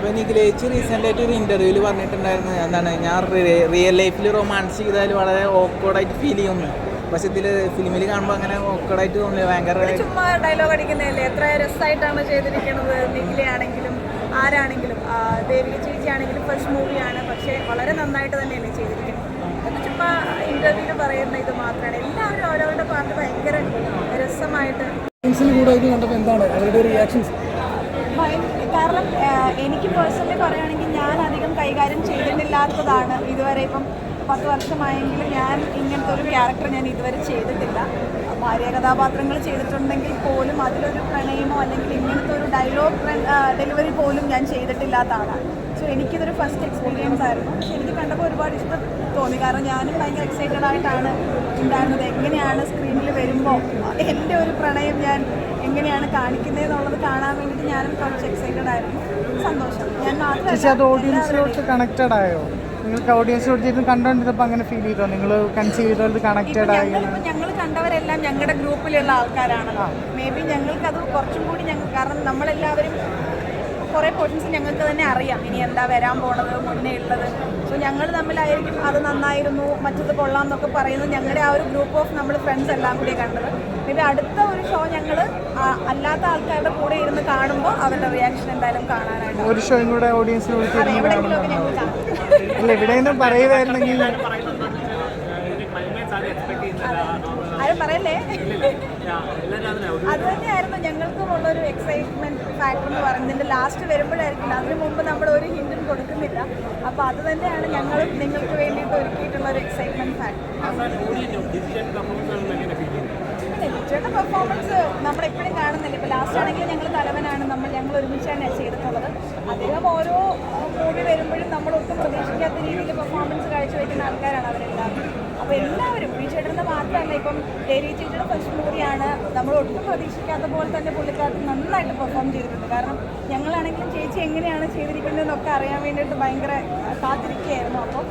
അപ്പോൾ നിഖിലേച്ച് റീസെന്റായിട്ട് ഒരു ഇന്റർവ്യൂവിൽ പറഞ്ഞിട്ടുണ്ടായിരുന്നു. എന്താണ് ഞാൻ റിയൽ ലൈഫിൽ റൊമാൻസ് ചെയ്താൽ വളരെ ഓക്കേഡായിട്ട് ഫീൽ ചെയ്യുന്നു. പക്ഷെ ഇതിൽ ഫിലിമിൽ കാണുമ്പോൾ അങ്ങനെ ഓക്കേഡായിട്ട് തോന്നി ഭയങ്കര ചുമ്മാ ഡയലോഗ് അടിക്കുന്നതല്ലേ? എത്ര രസമായിട്ടാണ് ചെയ്തിരിക്കുന്നത് നിഖിലയാണെങ്കിലും ആരാണെങ്കിലും. ദേവിക ചേച്ചി ആണെങ്കിലും ഫസ്റ്റ് മൂവിയാണ് പക്ഷേ വളരെ നന്നായിട്ട് തന്നെയല്ലേ ചെയ്തിരിക്കുന്നത്. അതൊക്കെ ചുമ്മാ ഇന്റർവ്യൂവിൽ പറയുന്ന ഇത് മാത്രമാണ് എല്ലാവരും ഓരോരുടെ പാർട്ട് ഭയങ്കര രസമായിട്ട്. കൂടെ കണ്ടപ്പോൾ എന്താണ് അവരുടെ റിയാക്ഷൻസ് കാരണം എനിക്ക് പേഴ്സണലി പറയുകയാണെങ്കിൽ ഞാൻ അധികം കൈകാര്യം ചെയ്തിട്ടില്ലാത്തതാണ് ഇതുവരെ. ഇപ്പം പത്ത് വർഷമായെങ്കിലും ഞാൻ ഇങ്ങനത്തെ ഒരു ക്യാരക്ടർ ഞാൻ ഇതുവരെ ചെയ്തിട്ടില്ല. ഭാര്യ കഥാപാത്രങ്ങൾ ചെയ്തിട്ടുണ്ടെങ്കിൽ പോലും അതിലൊരു പ്രണയമോ അല്ലെങ്കിൽ ഇങ്ങനത്തെ ഒരു ഡയലോഗ് ഡെലിവറി പോലും ഞാൻ ചെയ്തിട്ടില്ലാത്ത ആളാണ് സോ എനിക്കിതൊരു ഫസ്റ്റ് എക്സ്പീരിയൻസ് ആയിരുന്നു. പക്ഷെ എനിക്ക് കണ്ടപ്പോൾ ഒരുപാട് ഇഷ്ടം തോന്നി. കാരണം ഞാനും ഭയങ്കര എക്സൈറ്റഡ് ആയിട്ടാണ് ഉണ്ടായിരുന്നത്. എങ്ങനെയാണ് സ്ക്രീനിൽ വരുമ്പോൾ എന്റെ ഒരു പ്രണയം ഞാൻ എങ്ങനെയാണ് കാണിക്കുന്നത് എന്നുള്ളത് കാണാൻ വേണ്ടിയിട്ട് ഞാനും കുറച്ച് എക്സൈറ്റഡ് ആയിരുന്നു. സന്തോഷം. ഞാൻ മാത്രമല്ല ഓഡിയൻസിലോട്ട് കണക്റ്റഡ് ആയോ? നിങ്ങൾക്ക് ഓഡിയൻസിലോട്ട് ഇരുന്ന് കണ്ടോണ്ടിരുന്നപ്പോൾ അങ്ങനെ ഫീൽ ചെയ്തോ? നിങ്ങൾ കൺസീവ് കണക്റ്റഡ് ആയി ഞങ്ങൾ കണ്ടവരെല്ലാം ഞങ്ങളുടെ ഗ്രൂപ്പിലുള്ള ആൾക്കാരാണല്ലോ മേ ബി ഞങ്ങൾക്കത് കുറച്ചും കൂടി ഞങ്ങൾ കാരണം നമ്മളെല്ലാവരും കുറേ പോർഷൻസ് ഞങ്ങൾക്ക് തന്നെ അറിയാം. ഇനി എന്താ വരാൻ പോണത് മുന്നേ ഉള്ളത്. സോ ഞങ്ങൾ തമ്മിലായിരിക്കും അത് നന്നായിരുന്നു മറ്റത് കൊള്ളാം എന്നൊക്കെ പറയുന്നത് ഞങ്ങളുടെ ആ ഒരു ഗ്രൂപ്പ് ഓഫ് നമ്മൾ ഫ്രണ്ട്സ് എല്ലാം കൂടി കണ്ടത്. പിന്നെ അടുത്ത ഒരു ഷോ ഞങ്ങൾ അല്ലാത്ത ആൾക്കാരുടെ കൂടെ ഇരുന്ന് കാണുമ്പോൾ അവരുടെ റിയാക്ഷൻ എന്തായാലും കാണാനായിട്ട് ഒരു ഷോയും കൂടെ ഓഡിയൻസിന് അതെ ഇരുന്ന് എവിടെയെങ്കിലുമൊക്കെ ഞങ്ങൾ കാണും. എവിടെയെങ്കിലും ആരും പറയല്ലേ? അത് തന്നെയായിരുന്നു ഞങ്ങൾക്കും ഉള്ള ഒരു എക്സൈറ്റ്മെന്റ് ഫാക്ടർ എന്ന് പറയുന്നത്. ലാസ്റ്റ് വരുമ്പോഴായിരിക്കില്ല. അതിനു മുമ്പ് നമ്മൾ ഒരു ഹിന്റും കൊടുക്കുന്നില്ല. അപ്പൊ അത് തന്നെയാണ് ഞങ്ങളും നിങ്ങൾക്ക് വേണ്ടിയിട്ട് ഒരുക്കിയിട്ടുള്ള ഒരു എക്സൈറ്റ്മെന്റ് ഫാക്ടർ ലിജയുടെ പെർഫോമൻസ് നമ്മൾ എപ്പോഴും കാണുന്നില്ല? ഇപ്പോൾ ലാസ്റ്റ് ആണെങ്കിൽ ഞങ്ങൾ തലവനാണ്. നമ്മൾ ഞങ്ങൾ ഒരുമിച്ചാണ് ചെയ്തിട്ടുള്ളത്. അദ്ദേഹം ഓരോ മൂവി വരുമ്പോഴും നമ്മൾ ഒട്ടും പ്രതീക്ഷിക്കാത്ത രീതിയിൽ പെർഫോമൻസ് കാഴ്ചവെക്കുന്ന ആൾക്കാരാണ് അവരെല്ലാവരും. അപ്പോൾ എല്ലാവരും വിജയേട്ടന്റെ മാത്രമല്ല ഇപ്പം ദേവി ചേച്ചിയുടെ ഫസ്റ്റ് മൂവിയാണ് നമ്മൾ ഒട്ടും പ്രതീക്ഷിക്കാത്ത പോലെ തന്നെ പുള്ളിക്കാർക്ക് നന്നായിട്ട് പെർഫോം ചെയ്തിട്ടുണ്ട്. കാരണം ഞങ്ങളാണെങ്കിലും ചേച്ചി എങ്ങനെയാണ് ചെയ്തിരിക്കുന്നതെന്നൊക്കെ അറിയാൻ വേണ്ടിയിട്ട് ഭയങ്കര കാത്തിരിക്കുകയായിരുന്നു. അപ്പോൾ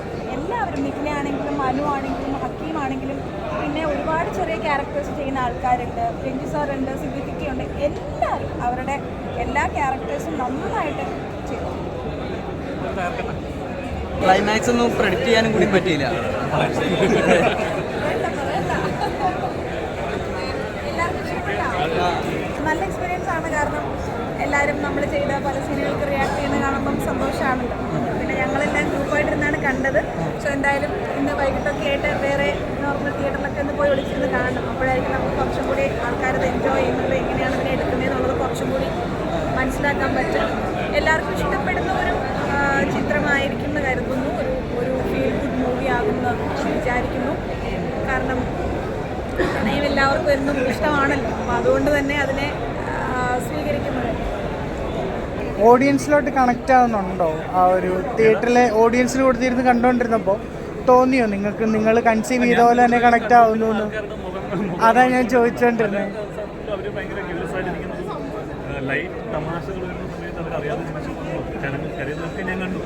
എല്ലാവരും നിഖിലയാണെങ്കിലും മനു ആണെങ്കിലും ഹക്കീം ആണെങ്കിലും പിന്നെ ഒരുപാട് ചെറിയ ക്യാരക്ടേഴ്സ് ചെയ്യുന്ന ആൾക്കാരുണ്ട്. രഞ്ജു സാറുണ്ട് ഉണ്ട് എല്ലാവരും അവരുടെ എല്ലാ ക്യാരക്ടേഴ്സും നന്നായിട്ട് ചെയ്തു. ക്ലൈമാക്സ് ഒന്നും പ്രെഡിക്റ്റ് ചെയ്യാനും കൂടി പറ്റിയില്ല? നല്ല എക്സ്പീരിയൻസ് ആണ് കാരണം എല്ലാവരും നമ്മൾ ചെയ്ത പല സീനുകൾക്ക് റിയാക്ട് പോയി വിളിച്ചിരുന്ന് കാണണം. അപ്പോഴായിരിക്കും നമുക്ക് കുറച്ചും കൂടി ആൾക്കാരത് എൻജോയ് ചെയ്യുന്നത് എങ്ങനെയാണ് അതിനെ എടുക്കുന്നത് എന്നുള്ളത് കുറച്ചും കൂടി മനസ്സിലാക്കാൻ പറ്റും. എല്ലാവർക്കും ഇഷ്ടപ്പെടുന്ന ഒരു ചിത്രമായിരിക്കും എന്ന് കരുതുന്നു. ഒരു ഒരു ഫീൽ ഗുഡ് മൂവി ആകുമെന്ന് വിചാരിക്കുന്നു. കാരണം പ്രണയം എല്ലാവർക്കും എന്നും ഇഷ്ടമാണല്ലോ. അപ്പോൾ അതുകൊണ്ട് തന്നെ അതിനെ സ്വീകരിക്കുന്നത്. ഓഡിയൻസിലോട്ട് കണക്റ്റ് ആവുന്നുണ്ടോ? ആ ഒരു തിയേറ്ററിലെ ഓഡിയൻസിൽ കൊടുത്തിരുന്ന് കണ്ടുകൊണ്ടിരുന്നപ്പോൾ തോന്നിയോ നിങ്ങൾക്ക് നിങ്ങൾ കൺസീവ് ചെയ്ത പോലെ തന്നെ കണക്ട് ആവുന്നു അതാ ഞാൻ ചോദിച്ചോണ്ടിരുന്നത് ലൈറ്റ് തമാശകൾ വരുന്ന സമയത്ത് ചടങ്ങ് കരുതൊക്കെ ഞാൻ കണ്ടു.